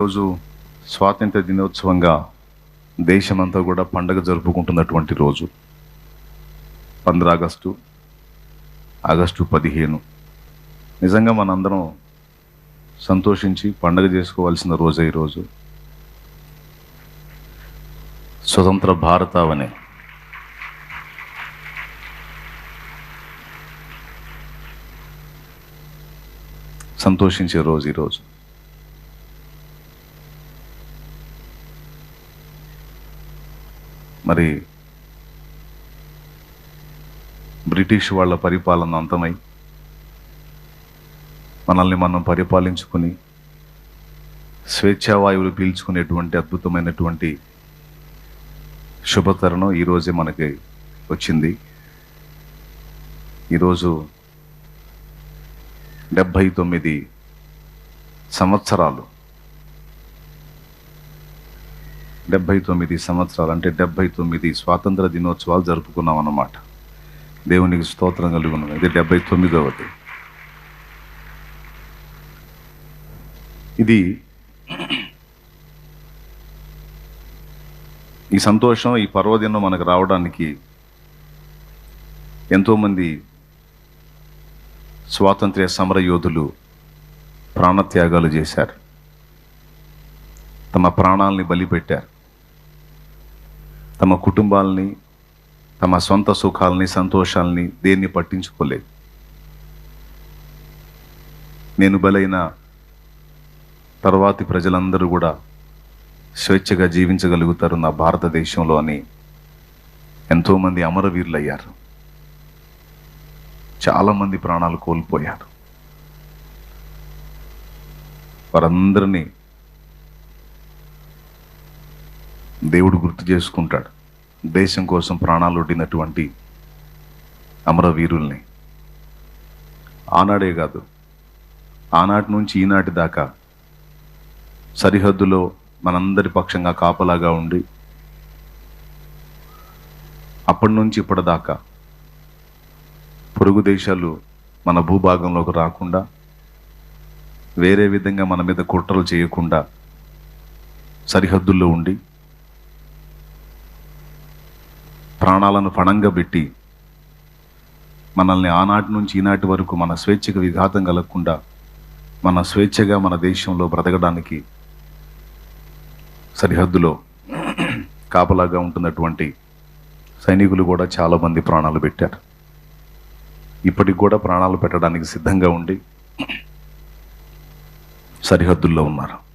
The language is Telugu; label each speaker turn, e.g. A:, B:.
A: రోజు స్వాతంత్ర దినోత్సవంగా దేశమంతా కూడా పండగ జరుపుకుంటున్నటువంటి రోజు. పంద్ర ఆగస్టు ఆగస్టు పదిహేను. నిజంగా మనందరం సంతోషించి పండగ చేసుకోవాల్సిన రోజే ఈరోజు స్వతంత్ర భారతావనే సంతోషించే రోజు ఈరోజు మరి బ్రిటిష్ వాళ్ళ పరిపాలన అంతమై మనల్ని మనం పరిపాలించుకుని స్వేచ్ఛావాయువులు పీల్చుకునేటువంటి అద్భుతమైనటువంటి శుభతరుణం ఈరోజే మనకి వచ్చింది. ఈరోజు డెబ్భై తొమ్మిది సంవత్సరాలు డెబ్భై తొమ్మిది సంవత్సరాలు అంటే డెబ్భై తొమ్మిది స్వాతంత్ర దినోత్సవాలు జరుపుకున్నాం అన్నమాట. దేవునికి స్తోత్రం కలుగున్నాం ఇది డెబ్బై తొమ్మిదవది. ఇది ఈ సంతోషం ఈ పర్వదినం మనకు రావడానికి ఎంతోమంది స్వాతంత్ర్య సమర యోధులు ప్రాణత్యాగాలు చేశారు. తమ ప్రాణాలని బలిపెట్టారు. తమ కుటుంబాలని తమ సొంత సుఖాలని సంతోషాలని దేన్ని పట్టించుకోలేదు. నేను బలైన తర్వాతి ప్రజలందరూ కూడా స్వేచ్ఛగా జీవించగలుగుతారు నా భారతదేశంలో అని ఎంతోమంది అమరవీరులయ్యారు. చాలామంది ప్రాణాలు కోల్పోయారు. వారందరినీ దేవుడు గుర్తు చేసుకుంటాడు. దేశం కోసం ప్రాణాలు ఒడ్డినటువంటి అమరవీరుల్ని. ఆనాడే కాదు ఆనాటి నుంచి ఈనాటి దాకా సరిహద్దులో మనందరి పక్షంగా కాపలాగా ఉండి అప్పటి నుంచి ఇప్పటిదాకా పొరుగు దేశాలు మన భూభాగంలోకి రాకుండా వేరే విధంగా మన మీద కుట్రలు చేయకుండా సరిహద్దుల్లో ఉండి ప్రాణాలను పణంగా పెట్టి మనల్ని ఆనాటి నుంచి ఈనాటి వరకు మన స్వేచ్ఛకు విఘాతం కలగకుండా మన స్వేచ్ఛగా మన దేశంలో బ్రతకడానికి సరిహద్దులో కాపలాగా ఉంటున్నటువంటి సైనికులు కూడా చాలామంది ప్రాణాలు పెట్టారు. ఇప్పటికి కూడా ప్రాణాలు పెట్టడానికి సిద్ధంగా ఉండి సరిహద్దుల్లో ఉన్నారు.